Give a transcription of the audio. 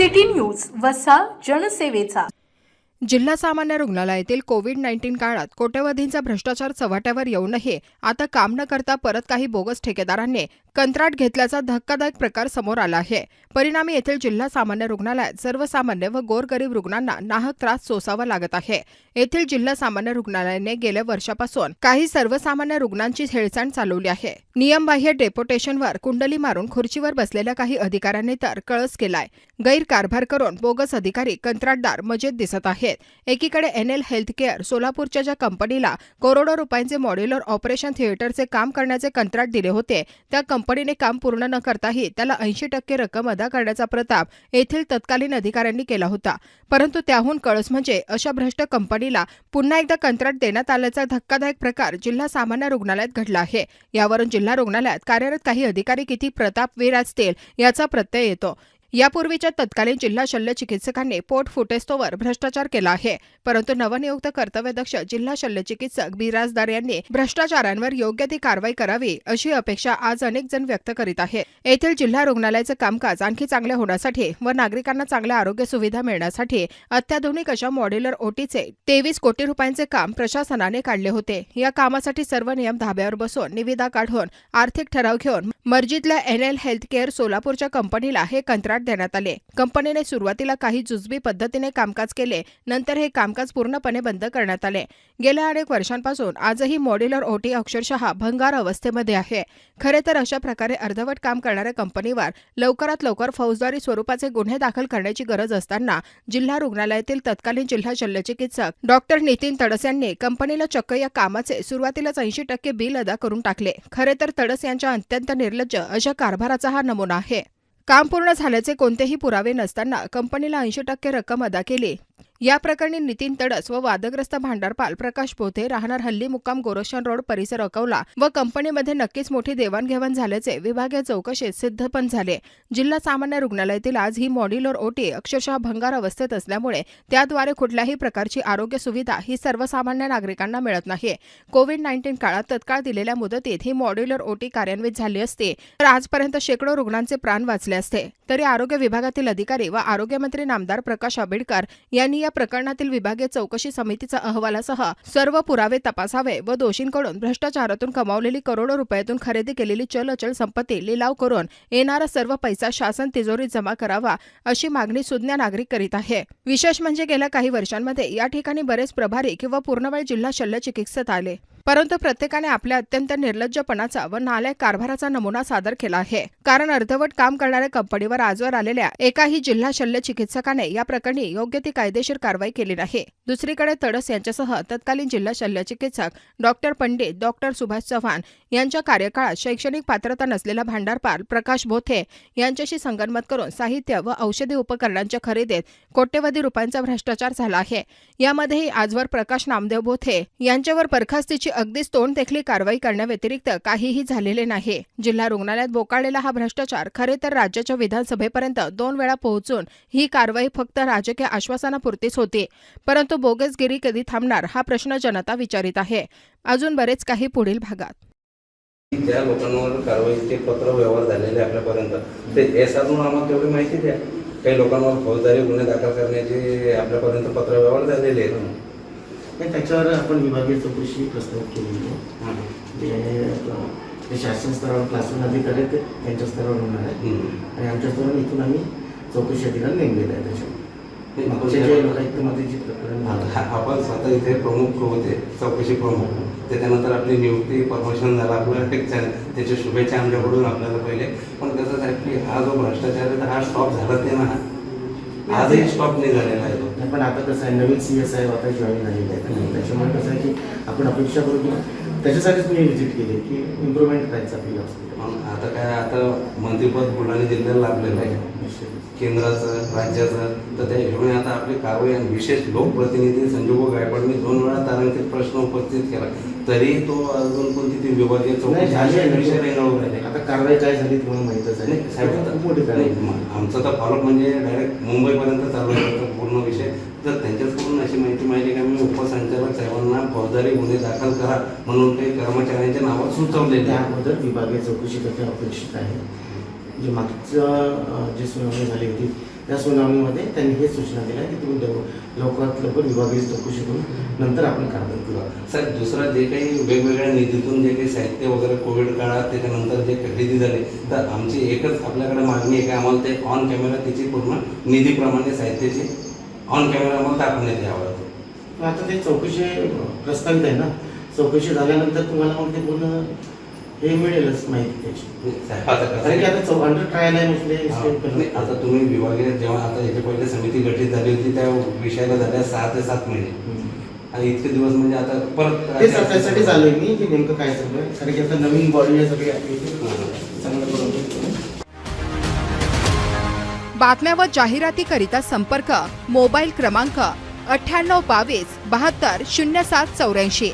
City news वसा जनसेवेचा. जिल्हा सामान्य रुग्णालयातील कोविड नाईन्टीन काळात कोट्यवधींचा भ्रष्टाचार चव्हाट्यावर येऊनही आता काम न करता परत काही बोगस ठेकेदारांनी कंत्राट घेतल्याचा धक्कादायक प्रकार समोर आला आहे. परिणामी येथील जिल्हा सामान्य रुग्णालयात सर्वसामान्य व गोरगरीब रुग्णांना नाहक त्रास सोसावा लागत आहे. येथील जिल्हा सामान्य रुग्णालयाने गेल्या वर्षापासून काही सर्वसामान्य रुग्णांची हेळसांड चालवली आहे. नियमबाह्य डेपोटेशनवर कुंडली मारून खुर्चीवर बसलेल्या काही अधिकाऱ्यांनी तर कळस केलाय. गैरकारभार करून बोगस अधिकारी कंत्राटदार मजेत दिसत आहेत. एकीकडे एन एल हेल्थकेअर सोलापूरच्या ज्या कंपनीला करोडो रुपयांचे मॉड्युलर ऑपरेशन थिएटरचे काम करण्याचे कंत्राट दिले होते त्या कंपनीने काम पूर्ण न करताही त्याला ऐंशी टक्के रक्कम अदा करण्याचा प्रताप येथील तत्कालीन अधिकाऱ्यांनी केला होता. परंतु त्याहून कळस म्हणजे अशा भ्रष्ट कंपनीला पुन्हा एकदा कंत्राट देण्यात आल्याचा धक्कादायक प्रकार जिल्हा सामान्य रुग्णालयात घडला आहे. यावरून जिल्हा रुग्णालयात कार्यरत काही अधिकारी किती प्रतापवीर असतील याचा प्रत्यय येतो. यापूर्वीच्या तत्कालीन जिल्हा शल्य चिकित्सकांनी पोट फुटेस्तोवर भ्रष्टाचार केला आहे. परंतु नवनियुक्त कर्तव्यदक्ष जिल्हा शल्य चिकित्सक बिराजदार यांनी भ्रष्टाचारांवर योग्य ती कारवाई करावी अशी अपेक्षा आज अनेक जण व्यक्त करीत आहेत. येथील जिल्हा रुग्णालयाचं कामकाज आणखी चांगले होण्यासाठी व नागरिकांना चांगल्या आरोग्य सुविधा मिळण्यासाठी अत्याधुनिक अशा मॉड्युलर ओटीचे तेवीस कोटी रुपयांचे काम प्रशासनाने काढले होते. या कामासाठी सर्व नियम धाब्यावर बसून निविदा काढून आर्थिक ठराव घेऊन मर्जीतल्या एन एल हेल्थ केअर सोलापूरच्या कंपनीला हे कंत्राट देण्यात आले. कंपनीने सुरुवातीला काही जुजबी पद्धतीने कामकाज केले नंतर हे कामकाज पूर्णपणे बंद करण्यात आले. गेल्या अनेक वर्षांपासून आजही मॉड्युलर ओटी अक्षरशः भंगार अवस्थेमध्ये आहे. खरे तर अशा प्रकारे अर्धवट काम करणाऱ्या कंपनीवर लवकरात लवकर फौजदारी स्वरूपाचे गुन्हे दाखल करण्याची गरज असताना जिल्हा रुग्णालयातील तत्कालीन जिल्हा शल्यचिकित्सक डॉक्टर नितीन तडस यांनी कंपनीला चक्क या कामाचे सुरुवातीलाच ऐंशी टक्के बिल अदा करून टाकले. खरे तर तडस यांच्या अत्यंत निर्लज्ज अशा कारभाराचा हा नमुना आहे. काम पूर्ण झाल्याचे कोणतेही पुरावे नसताना कंपनीला ऐंशी टक्के रक्कम अदा केली. या प्रकरणी नितीन तडस व वादग्रस्त भांडारपाल प्रकाश पोथे राहणार हल्ली मुक्काम गोरक्षण रोड परिसर अकवला व कंपनीमध्ये नक्कीच मोठी देवाणघेवाण झाल्याचे विभागीय चौकशीत सिद्ध पण झाले. जिल्हा सामान्य रुग्णालयातील आज ही मॉड्युलर ओटी अक्षरशः भंगार अवस्थेत असल्यामुळे त्याद्वारे कुठल्याही प्रकारची आरोग्य सुविधा ही सर्वसामान्य नागरिकांना मिळत नाही कोविड नाईन्टीन काळात तत्काळ दिलेल्या मुदतीत ही मॉड्युलर ओटी कार्यान्वित झाली असती तर आजपर्यंत शेकडो रुग्णांचे प्राण वाचले असते. तरी आरोग्य विभागातील अधिकारी व आरोग्यमंत्री नामदार प्रकाश आंबेडकर यांनी या प्रकरणातील विभागीय चौकशी समितीचा अहवालासह सर्व पुरावे तपासावे व दोषींकडून भ्रष्टाचारातून कमावलेली करोडो रुपयातून खरेदी केलेली चल अचल संपत्ती लिलाव करून येणारा सर्व पैसा शासन तिजोरीत जमा करावा अशी मागणी सुज्ञ नागरिक करीत आहे. विशेष म्हणजे गेल्या काही वर्षांमध्ये या ठिकाणी बरेच प्रभारी किंवा पूर्णवेळ जिल्हा शल्य चिकित्सक आले. परंतु प्रत्येकाने आपल्या अत्यंत निर्लज्जपणाचा व नालायक कारभाराचा नमुना सादर केला आहे. कारण अर्धवट काम करणाऱ्या कंपनीवर आजवर आलेल्या एकाही जिल्हा शल्य चिकित्सकाने या प्रकरणी योग्य ती कायदेशीर कारवाई केली नाही. दुसरीकडे तडस यांच्यासह तत्कालीन जिल्हा शल्य चिकित्सक डॉक्टर पंडित डॉक्टर सुभाष चव्हाण यांच्या कार्यकाळात शैक्षणिक पात्रता नसलेला भांडारपाल प्रकाश बोथे यांच्याशी संगनमत करून साहित्य व औषधी उपकरणांच्या खरेदीत कोट्यवधी रुपयांचा भ्रष्टाचार झाला आहे. यामध्येही आजवर प्रकाश नामदेव बोथे यांच्यावर बरखास्तीची अगदीच तोंड देखली कारवाई करण्याव्यतिरिक्त काहीही झालेले नाही. जिल्हा रुग्णालयात बोकाळलेला हा भ्रष्टाचार खरे तर राज्याच्या विधानसभेपर्यंत दोन वेळा पोहोचून ही कारवाई फक्त राजकीय आश्वासनापुरतीच होती. परंतु बोगसगिरी कधी थांबणार हा प्रश्न जनता विचारित आहे. अजून बरेच काही पुढील भागात. ज्या लोकांवर कारवाईचे पत्र व्यवहार झालेले आपल्यापर्यंत ते एस म्हणून आम्हाला तेवढी माहिती द्या. काही लोकांवर फौजदारी गुन्हे दाखल करण्याचे आपल्यापर्यंत पत्र व्यवहार झालेले आहेत. नाही त्याच्यावर आपण विभागीय चौकशी प्रस्तावित केलेली आहे. जे शासन स्तरावर क्लासरूम अधिकारी आहेत ते त्यांच्या स्तरावर होणार आहे. आणि आमच्या स्तरावर इथून आम्ही चौकशी अधिकारी नेमलेलं आहे हा- आपण स्वतः इथे प्रमुख होते चौकशी प्रमुख. त्याच्यानंतर आपली नियुक्ती प्रमोशन झालं आपलं एक छान- त्याच्या शुभेच्छा आमच्याकडून आपल्याला पहिले. पण कसं आहे की हा जो भ्रष्टाचार आहे तर हा स्टॉप झालाच नाही ना. आजही स्टॉप नाही झालेला आहे तो. नाही, पण आता कसं आहे नवीन सी एस आय आता जॉईन झालेले आहेत त्याच्यामुळे कसं आहे की आपण अपेक्षा करू की त्याच्यासाठीच मी व्हिजिट केली की इम्प्रूव्हमेंट करायचं आपल्याला. आता काय आता मंत्रिपद बुलढाणा जिल्ह्याला लाभलेलं आहे. केंद्राचं राज्याचं तर त्या हिशोबाने आता आपली कारवाई आणि विशेष लोकप्रतिनिधी संजोग गायकवाडनी दोन वेळा तारांकित प्रश्न उपस्थित केला. तरी तो अजून कोणती ती विभागीय नाही चौकशी. आता कारवाई काय झाली तुम्हाला माहीतच आहे. नाही, साहेब, खूप मोठी नाही, कारवाई मग आमचा तर फॉलोअप म्हणजे डायरेक्ट मुंबईपर्यंत चालू आहे पूर्ण विषय. तर त्यांच्याचकडून अशी माहिती मिळाली की मी उपसंचालक साहेबांना फौजदारी गुन्हे दाखल करा म्हणून काही कर्मचाऱ्यांच्या नावात सुचवलेले त्या आहे. अगोदर विभागीय चौकशी करणे अपेक्षित आहे. जे मागचं अं, जी सुनावणी झाली होती त्या सुनावणीमध्ये त्यांनी हे सूचना दिल्या की तुम्ही लव- लवकरात लवकर विभागीय चौकशी करून नंतर आपण कारवाई करू. सर दुसरं जे काही वेगवेगळ्या निधीतून जे काही साहित्य वगैरे कोविड काळात त्याच्यानंतर जे खरेदी झाली तर आमची एकच आपल्याकडे मागणी आहे की आम्हाला ते ऑन कॅमेरा त्याची पूर्ण निधीप्रमाणे साहित्याची ऑन कॅमेरा आम्हाला दाखवण्यात यावं आता ते चौकशी प्रस्तावित आहे ना? चौकशी झाल्यानंतर तुम्हाला मग ते पूर्ण हे मिळेलच माहिती त्याची. आता अंडर ट्रायल आहे? म्हटले आता तुम्ही विभागीय जेव्हा आता याच्या पहिले समिती गठीत झाली होती त्या विषयाला झाल्या सहा ते सात महिने. आणि इतके दिवस म्हणजे आता परत तेच त्यासाठी मी की नेमकं काय चालू आहे? कारण की आता नवीन बॉडी आहे सगळी ऍक्टिव्हिटी चांगलं करून बातम्या व जाहिरातीकरिता संपर्क मोबाईल क्रमांक अठ्ठ्याण्णव बावीस बहात्तर शून्य सात चौऱ्याऐंशी.